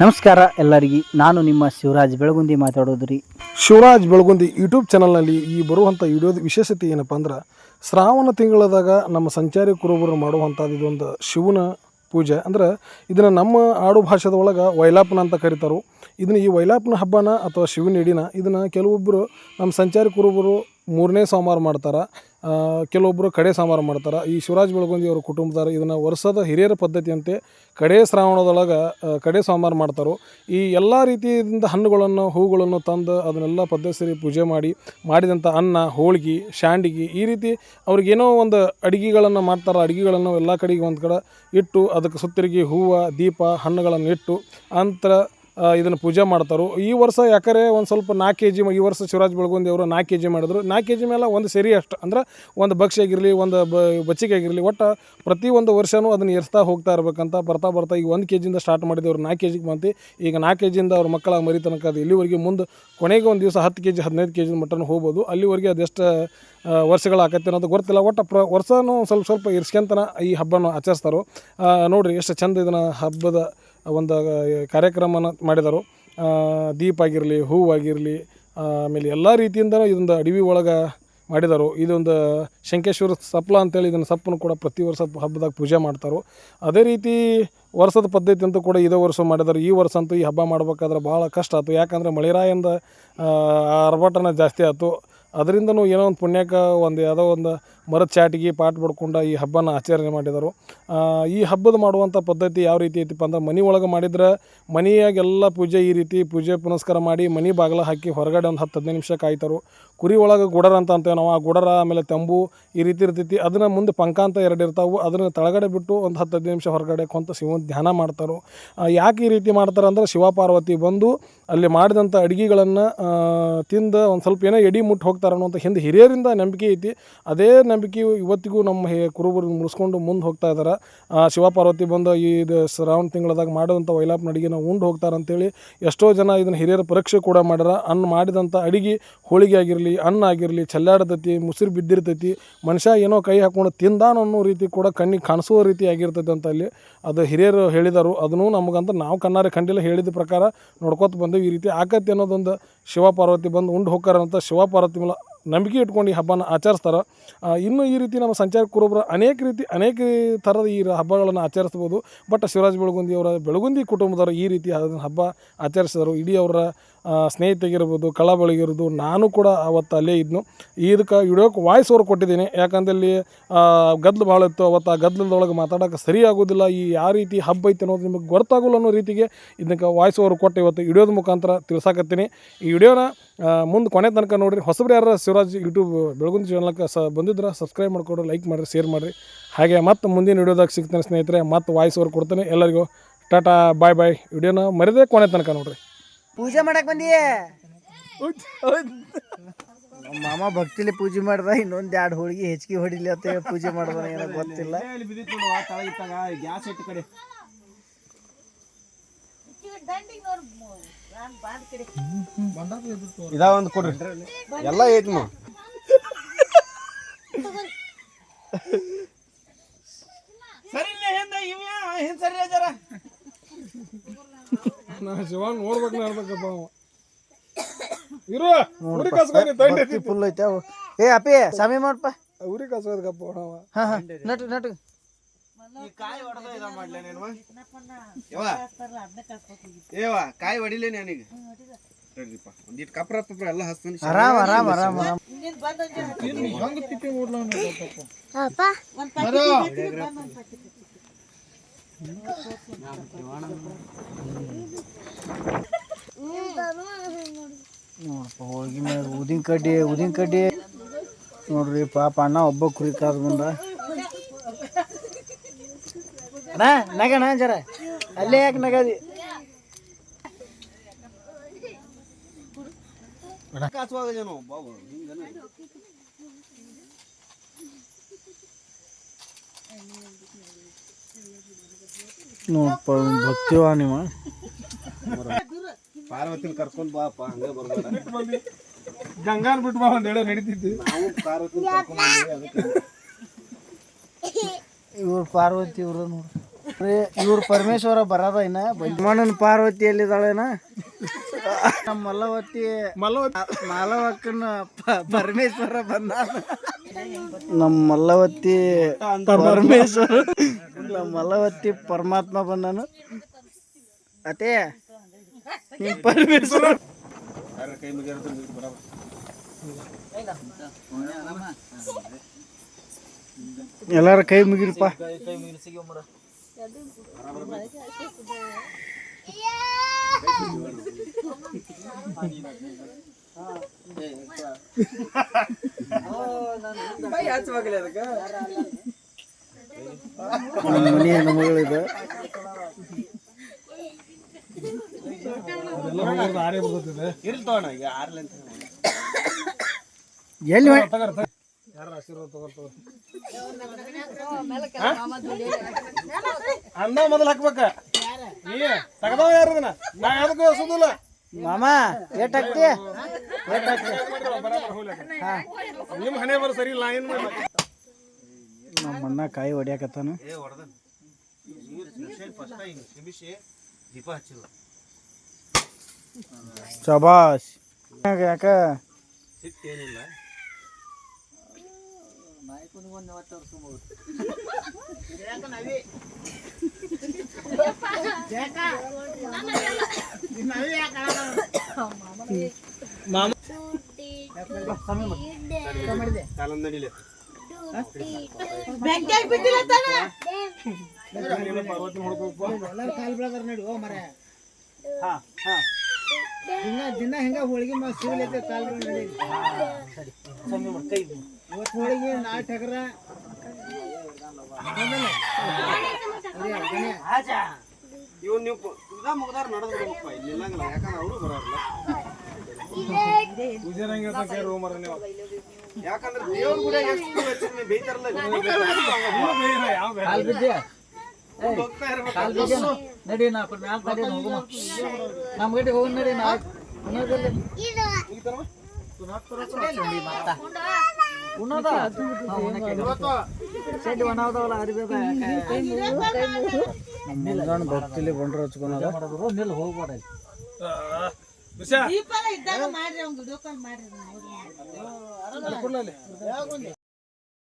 ನಮಸ್ಕಾರ ಎಲ್ಲರಿಗೆ. ನಾನು ನಿಮ್ಮ ಶಿವರಾಜ್ ಬೆಳಗುಂದಿ ಮಾತಾಡೋದು ರೀ ಶಿವರಾಜ್ ಬೆಳಗುಂದಿ ಯೂಟ್ಯೂಬ್ ಚಾನಲ್ನಲ್ಲಿ ಈ ಬರುವಂಥ ವಿಡಿಯೋದ ವಿಶೇಷತೆ ಏನಪ್ಪ ಅಂದ್ರೆ, ಶ್ರಾವಣ ತಿಂಗಳದಾಗ ನಮ್ಮ ಸಂಚಾರಿ ಕುರುಬರು ಮಾಡುವಂಥದ್ದು ಇದೊಂದು ಶಿವನ ಪೂಜೆ. ಅಂದ್ರೆ, ಇದನ್ನು ನಮ್ಮ ಆಡು ಭಾಷೆದ ಒಳಗೆ ವೈಲಾಪನ ಅಂತ ಕರೀತಾರೆ. ಇದನ್ನು ಈ ವೈಲಾಪನ ಹಬ್ಬನ ಅಥವಾ ಶಿವನ ಇಡಿನ ಇದನ್ನು ಕೆಲವೊಬ್ಬರು ನಮ್ಮ ಸಂಚಾರಿ ಕುರುಬರು ಮೂರನೇ ಸೋಮವಾರ ಮಾಡ್ತಾರೆ. ಕೆಲವೊಬ್ಬರು ಕಡೆ ಸಾಂಬಾರು ಮಾಡ್ತಾರೆ. ಈ ಶಿವರಾಜ್ ಬೆಳಗುಂದಿ ಅವರ ಕುಟುಂಬದವರು ಇದನ್ನು ವರ್ಷದ ಹಿರಿಯರ ಪದ್ಧತಿಯಂತೆ ಕಡೆ ಶ್ರಾವಣದೊಳಗೆ ಕಡೆ ಸಾಂಬಾರು ಮಾಡ್ತಾರೆ. ಈ ಎಲ್ಲ ರೀತಿಯಿಂದ ಹಣ್ಣುಗಳನ್ನು, ಹೂಗಳನ್ನು ತಂದು ಅದನ್ನೆಲ್ಲ ಪದ್ಧತಿ ಪೂಜೆ ಮಾಡಿ ಮಾಡಿದಂಥ ಅನ್ನ, ಹೋಳಿಗೆ, ಶಾಂಡಿಗೆ ಈ ರೀತಿ ಅವ್ರಿಗೇನೋ ಒಂದು ಅಡುಗೆಗಳನ್ನು ಮಾಡ್ತಾರೆ. ಅಡುಗೆಗಳನ್ನು ಎಲ್ಲ ಕಡೆಗೆ ಒಂದು ಕಡೆ ಇಟ್ಟು ಅದಕ್ಕೆ ಸುತ್ತಿರುಗಿ ಹೂವು, ದೀಪ, ಹಣ್ಣುಗಳನ್ನು ಇಟ್ಟು ಅಂತರ ಇದನ್ನು ಪೂಜೆ ಮಾಡ್ತಾರೆ. ಈ ವರ್ಷ ಯಾಕರೆ ಒಂದು ಸ್ವಲ್ಪ ನಾಲ್ಕು ಕೆ ಜಿ ಈ ವರ್ಷ ಶಿವರಾಜ್ ಬೆಳಗುಂದಿ ಅವರು ನಾಲ್ಕು ಕೆ ಜಿ ಮಾಡಿದ್ರು. ನಾಲ್ಕು ಕೆ ಜಿ ಮೇಲೆ ಒಂದು ಸರಿ ಅಷ್ಟು. ಅಂದ್ರೆ ಒಂದು ಭಕ್ಷ್ಯ ಆಗಿರಲಿ, ಒಂದು ಬ ಬಚ್ಚಿಗೆ ಆಗಿರಲಿ, ಒಟ್ಟು ಪ್ರತಿ ಒಂದು ವರ್ಷವೂ ಅದನ್ನು ಎರ್ಸ್ತಾ ಹೋಗ್ತಾ ಇರಬೇಕಂತ ಬರ್ತಾ ಬರ್ತಾ ಈಗ ಒಂದು ಕೆ ಜಿಯಿಂದ ಸ್ಟಾರ್ಟ್ ಮಾಡಿದವ್ರು ನಾಲ್ಕು ಕೆ ಜಿಗೆ ಬಂತು ಈಗ ನಾಲ್ಕು ಕೆ ಜಿಯಿಂದ ಅವ್ರ ಮಕ್ಕಳ ಮರಿ ತನಕ ಅದು ಇಲ್ಲಿವರೆಗೆ ಮುಂದೆ ಕೊನೆಗೆ ಒಂದು ದಿವಸ ಹತ್ತು ಕೆ ಜಿ ಹದಿನೈದು ಕೆ ಜಿ ಮಟನ್ ಹೋಗ್ಬೋದು. ಅಲ್ಲಿವರೆಗೆ ಅದೆಷ್ಟು ವರ್ಷಗಳಾಗತ್ತೆ ಅನ್ನೋದು ಗೊತ್ತಿಲ್ಲ. ಒಟ್ಟು ಪ್ರ ವರ್ಷನೂ ಸ್ವಲ್ಪ ಸ್ವಲ್ಪ ಇರ್ಸ್ಕೊಂತನ ಈ ಹಬ್ಬನ ಆಚರಿಸ್ತಾರೋ. ನೋಡಿರಿ ಎಷ್ಟು ಚಂದ ಇದನ್ನು ಹಬ್ಬದ ಒಂದು ಕಾರ್ಯಕ್ರಮನ ಮಾಡಿದರು. ದೀಪ ಆಗಿರಲಿ ಹೂವಾಗಿರಲಿ ಆಮೇಲೆ ಎಲ್ಲ ರೀತಿಯಿಂದ ಇದೊಂದು ಅಡವಿ ಒಳಗೆ ಮಾಡಿದರು. ಇದೊಂದು ಶಂಕೇಶ್ವರ ಸಪ್ಲ ಅಂತೇಳಿ ಇದನ್ನು ಸಪ್ಪನ್ನು ಕೂಡ ಪ್ರತಿ ವರ್ಷ ಹಬ್ಬದಾಗ ಪೂಜೆ ಮಾಡ್ತಾರೆ. ಅದೇ ರೀತಿ ವರ್ಷದ ಪದ್ಧತಿ ಅಂತೂ ಕೂಡ ಇದೇ ವರ್ಷ ಮಾಡಿದರು. ಈ ವರ್ಷ ಅಂತೂ ಈ ಹಬ್ಬ ಮಾಡ್ಬೇಕಾದ್ರೆ ಭಾಳ ಕಷ್ಟ ಆಯ್ತು. ಯಾಕಂದರೆ ಮಳೆರಾಯಿಂದ ಅರ್ಭಟನ ಜಾಸ್ತಿ ಆಯ್ತು. ಅದರಿಂದನೂ ಏನೋ ಒಂದು ಪುಣ್ಯಕ್ಕೆ ಒಂದು ಯಾವುದೋ ಒಂದು ಮರದ ಚಾಟಿಗೆ ಪಾಟ್ ಬಡ್ಕೊಂಡು ಈ ಹಬ್ಬನ ಆಚರಣೆ ಮಾಡಿದರು. ಈ ಹಬ್ಬದ ಮಾಡುವಂಥ ಪದ್ಧತಿ ಯಾವ ರೀತಿ ಐತಿಪ್ಪ ಅಂದ್ರೆ ಮನೆ ಒಳಗೆ ಮಾಡಿದ್ರೆ ಮನೆಯಾಗೆಲ್ಲ ಪೂಜೆ ಈ ರೀತಿ ಪೂಜೆ ಪುನಸ್ಕಾರ ಮಾಡಿ ಮನೆ ಬಾಗಿಲ ಹಾಕಿ ಹೊರಗಡೆ ಒಂದು ಹತ್ತು ಹದಿನೈದು ನಿಮಿಷ ಕಾಯ್ತಾರೆ. ಕುರಿ ಒಳಗೆ ಗುಡರ ಅಂತ ಅಂತೇವೆ ನಾವು, ಆ ಗುಡರ ಆಮೇಲೆ ತಂಬು ಈ ರೀತಿ ಇರ್ತೈತಿ. ಅದನ್ನು ಮುಂದೆ ಪಂಕ ಅಂತ ಎರಡು ಇರ್ತಾವೆ. ಅದನ್ನು ತಳಗಡೆ ಬಿಟ್ಟು ಒಂದು ಹತ್ತು ಹದಿನೈದು ನಿಮಿಷ ಹೊರಗಡೆ ಕೊಂತ ಶಿವನ ಧ್ಯಾನ ಮಾಡ್ತಾರೆ. ಯಾಕೆ ಈ ರೀತಿ ಮಾಡ್ತಾರೆ ಅಂದ್ರೆ ಶಿವ ಪಾರ್ವತಿ ಬಂದು ಅಲ್ಲಿ ಮಾಡಿದಂಥ ಅಡುಗೆಗಳನ್ನು ತಿಂದು ಒಂದು ಸ್ವಲ್ಪ ಏನೋ ಎಡಿ ಮುಟ್ಟು ಹೋಗ್ತಾರೆ ಅನ್ನೋಂಥ ಹಿಂದೆ ಹಿರಿಯರಿಂದ ನಂಬಿಕೆ ಐತಿ. ಅದೇ ನಂಬಿಕೆ ಇವತ್ತಿಗೂ ನಮ್ಮ ಹೇ, ಕುರುಬರು ಮುಗಿಸ್ಕೊಂಡು ಮುಂದೆ ಹೋಗ್ತಾ ಇದ್ದಾರೆ ಶಿವಪಾರ್ವತಿ ಬಂದು ಈ ಇದು ಶ್ರಾವಣ ತಿಂಗಳದಾಗ ಮಾಡುವಂಥ ವೈಲಾಪ್ನ ಅಡುಗೆನ ಉಂಡು ಹೋಗ್ತಾರೆ ಅಂತೇಳಿ ಎಷ್ಟೋ ಜನ ಇದನ್ನು ಹಿರಿಯರ ಪರೀಕ್ಷೆ ಕೂಡ ಮಾಡ್ಯಾರ. ಅನ್ನ ಮಾಡಿದಂಥ ಅಡುಗೆ ಹೋಳಿಗೆ ಆಗಿರಲಿ, ಅನ್ನ ಆಗಿರಲಿ ಚಲ್ಲಾಡದತಿ ಮುಸಿರು ಬಿದ್ದಿರ್ತೈತಿ, ಮನುಷ್ಯ ಏನೋ ಕೈ ಹಾಕ್ಕೊಂಡು ತಿಂದಾನ ಅನ್ನೋ ರೀತಿ ಕೂಡ ಕಣ್ಣಿಗೆ ಕಾಣಿಸುವ ರೀತಿ ಆಗಿರ್ತೈತೆ ಅಂತ ಅಲ್ಲಿ ಅದು ಹಿರಿಯರು ಹೇಳಿದರು. ಅದನ್ನು ನಮಗಂತ ನಾವು ಕಣ್ಣಾರೆ ಕಂಡಿಲ್ಲ. ಹೇಳಿದ ಪ್ರಕಾರ ನೋಡ್ಕೊತ ಬಂದೆವು ಈ ರೀತಿ ಆಕತಿ ಅನ್ನೋದೊಂದು ಶಿವ ಪಾರ್ವತಿ ಬಂದು ಉಂಡು ಹೋಗ್ತಾರ ಅಂತ ಶಿವ ಪಾರ್ವತಿ ಮೇಲೆ ನಂಬಿಕೆ ಇಟ್ಕೊಂಡು ಈ ಹಬ್ಬನ ಆಚರಿಸ್ತಾರೆ. ಇನ್ನು ಈ ರೀತಿ ನಮ್ಮ ಸಂಚಾರ ಕುರುಬರು ಅನೇಕ ರೀತಿ, ಅನೇಕ ಥರದ ಈ ಹಬ್ಬಗಳನ್ನು ಆಚರಿಸ್ಬೋದು. ಬಟ್ ಶಿವರಾಜ್ ಬೆಳಗುಂದಿ ಅವರ, ಬೆಳಗುಂದಿ ಕುಟುಂಬದವರು ಈ ರೀತಿ ಅದನ್ನು ಹಬ್ಬ ಆಚರಿಸಿದರು. ಇಡೀ ಅವರ ಸ್ನೇಹಿತಗಿರ್ಬೋದು ಕಳಬಳಿಗಿರ್ಬೋದು ನಾನು ಕೂಡ ಅವತ್ತು ಅಲ್ಲೇ ಇದ್ನು. ಇದಕ್ಕೆ ವಿಡಿಯೋಕ್ಕೆ ವಾಯ್ಸ್ ಓವರ್ ಕೊಟ್ಟಿದ್ದೀನಿ. ಯಾಕಂದ್ರೆ ಇಲ್ಲಿ ಗದ್ದಲು ಭಾಳ ಇತ್ತು. ಅವತ್ತು ಆ ಗದ್ದಲದೊಳಗೆ ಮಾತಾಡೋಕೆ ಸರಿ ಆಗೋದಿಲ್ಲ. ಈ ಯಾವ ರೀತಿ ಹಬ್ಬ ಐತೆ ಅನ್ನೋದು ನಿಮಗೆ ಗೊತ್ತಾಗೋಲ್ಲ ಅನ್ನೋ ರೀತಿಗೆ ಇದಕ್ಕೆ ವಾಯ್ಸ್ ಓವರ್ ಕೊಟ್ಟು ಇವತ್ತು ವಿಡಿಯೋದ ಮುಖಾಂತರ ತಿಳ್ಸಾಕತ್ತೀನಿ. ಈ ವಿಡಿಯೋನ ಮುಂದೆ ಕೊನೆ ತನಕ ನೋಡಿರಿ ಹೊಸಬ್ರು ಯಾರು ಶಿವರಾಜ್ ಯೂಟ್ಯೂಬ್ ಬೆಳಗುಂದ ಚಾನಲ್ಗೆ ಸ ಬಂದಿದ್ರೆ ಸಬ್ಸ್ಕ್ರೈಬ್ ಮಾಡಿಕೊಡ್ರಿ ಲೈಕ್ ಮಾಡಿರಿ ಶೇರ್ ಮಾಡಿರಿ. ಹಾಗೆ ಮತ್ತೆ ಮುಂದಿನ ವಿಡಿಯೋದಾಗ ಸಿಗ್ತೇನೆ ಸ್ನೇಹಿತರೆ ಮತ್ತೆ ವಾಯ್ಸ್ ಓವರ್ ಕೊಡ್ತೇನೆ ಎಲ್ಲರಿಗೂ. ಟಾಟಾ ಬಾಯ್ ಬಾಯ್ ವಿಡಿಯೋನ ಮರಿದೇ ಕೊನೆ ತನಕ ನೋಡ್ರಿ. ಪೂಜೆ ಮಾಡಕ್ಕೆ ಬಂದಿ ನಮ್ಮ ಮಾಮ ಭಕ್ತಿಲಿ ಪೂಜೆ ಮಾಡ್ದ ಇನ್ನೊಂದು ಎರಡು ಹೋಳಿಗೆ ಹೆಚ್ಚಿಗೆ ಹೊಡಿಲಿ ಅಂತ ಹೇಳಿ ಪೂಜೆ ಮಾಡ್ದ ಏನೋ ಗೊತ್ತಿಲ್ಲ. ಇದ ಒಂದು ಕೊಡ್ರಿ. ಎಲ್ಲ ಐತಿ ಮಾ ನಾ ಶಿವಾನ್ ನೋಡ್ಬೇಕು ನೋಡ್ಬೇಕಪ್ಪ ಅವ. ಇರು ಉರಿ ತಂಡಿ ಭಕ್ತಿ ಫುಲ್ ಐತೆ ಅವು. ಏ ಅಪ್ಪಿ ಸಮಯ ಮಾಡಪ್ಪ ಉರಿ ಕಸ್ಕೋದಕ್ಕಪ್ಪ ಅವ. ಏವ ಕಾಯಿ ಹೊಡಿಲೇ ನನಗೆ ನೋಡ್ರಿಪ್ಪ ಒಂದಿಟ್ಟು ಕಪ್ರ ಪಪ್ರ ಎಲ್ಲ ಹಸ್ತಾನೆ ಆರಾಮ್ ಆರಾಮ್ ಆರಾಮ್ ಆರಾಮ್. ನೋಡಪ್ಪ ಹೋಗಿ ಮೇಲೆ ಊದಿನ ಕಡ್ಡಿ ಊದಿನ ಕಡ್ಡಿ ನೋಡ್ರಿ ಪಾಪ ಅಣ್ಣ ಒಬ್ಬ ಕುರಿ ಕಾದ್ ಬಂದ ಅಣ್ಣ ನಗಣ ಜರ. ಅಲ್ಲೇ ಯಾಕೆ ನಗದಿ? ನೋಡಪ್ಪ ಭಕ್ತಿವ ನಿಮ್ಮ ಪಾರ್ವತಿನ ಕರ್ಕೊಂಡ್ ಬಾಪ ಹಂಗೆ ಬರ್ಬೇಡ. ಗಂಗಾನ್ ಬಿಟ್ಟು ಬಾ ಒಂದ್ ಹೇಳೋ ನಾವು ಪಾರ್ವತಿನ ಕರ್ಕೊಂಡ್ ಇವ್ರು ಪಾರ್ವತಿ ಇವ್ರು ನೋಡ್ರಿ ಇವ್ರ ಪರಮೇಶ್ವರ ಬರದ ಇನ್ನ? ಮಣ್ಣನ ಪಾರ್ವತಿ ಎಲ್ಲಿದ್ದಾಳೇನ? ನಮ್ಮ ಮಲ್ಲವತಿ ಮಾಲವಕ್ಕನ ಪ- ಪರಮೇಶ್ವರ ಬಂದ ನಮ್ಮ ಮಲ್ಲವತಿ ಪರಮೇಶ್ವರ ನಮ್ಮ ಮಲ್ಲವತಿ ಪರಮಾತ್ಮ ಬಂದಾನು. ಅತೇ ನಿಮ್ ಪರಮೇಶ್ವರ ಕೈ ಎಲ್ಲಾರ ಕೈ ಮುಗಿರಿಪ್ಪ. ನಮ್ಮ ಮನೆ ಹೆಣ್ಮಗಳಿದೆ ಇರ್ಲಿ ತಗೋಣ ಈಗ ಆರ್ಲಿ ಅಣ್ಣ ಮೊದಲು ಹಾಕ್ಬೇಕ. ನೀ ತಗದವ ಯಾರು ಅದನ್ನ ನಾ ಯಾವ್ದಕ್ಕೂ ಹಸುದಿಲ್ಲ ಮಾಮ ಏಟ್ ಹಾಕ್ತಿ? ನಿಮ್ಮ ಹಣೆ ಬರ ಸರಿ ಇಲ್ಲ ಏನ್ ನಮ್ಮ ಅಣ್ಣ ಕಾಯಿ ಹೊಡಿಯಾಕತ್ತಾನ. ದೀಪ ಹಚ್ಚಿಲ್ಲ. ಶಬಾಷ್. ಯಾಕ? ಯಾಕ ಸಿಟ್ಟೇನಿಲ್ಲ ಕಾಲಂದ ನಡಿಲೆ ದಿನ ಹೆಂಗ ಹೋಳಿಗೆ ಶಿವಲೈತೆ ಕಾಲ್ ಇವತ್ತು ಹೋಳಿಗೆ ನಾ ಟಗರ. ಇವ್ ನೀವು ಇದ ಮುಗ್ದಾರ ನಡೆದ್ ಬಿಡ್ಬೇಕಪ್ಪ ಇಲ್ಲಿ ಇಲ್ಲಂಗಿಲ್ಲ ಯಾಕಂದ್ರೆ ಅವರು ಬರೋಲ್ಲ ಯಾಕಂದ್ರೆ ದೇವ್ರ ಗುಡಿ ಎಷ್ಟು ಹೆಚ್ಚಿನ ಬೈತಾರಲ್ಲ ಹೋಗ್ತಾ ಇರ್ಬೇಕು. ನಡಿ ನಾ ಮ್ಯಾಲ ನಮ್ಮ ಗಡಿ ಹೋಗಿ ನಡಿ ನಾ ನಮ್ಮ ಭಕ್ತಿಲಿ ಬಂಡ್ರ ಹಚ್ಕೊಳದ ನಿಲ್ ಹೋಗ್ಬೇಡ ವಿಷಯ ಇದ್ದಾಗ ಮಾಡ್ರಿ ಅವ್ನ್ ವಿಡಿಯೋ ಕಾಲ್ ಮಾಡ್ರಿ ನೋಡ್ರಿ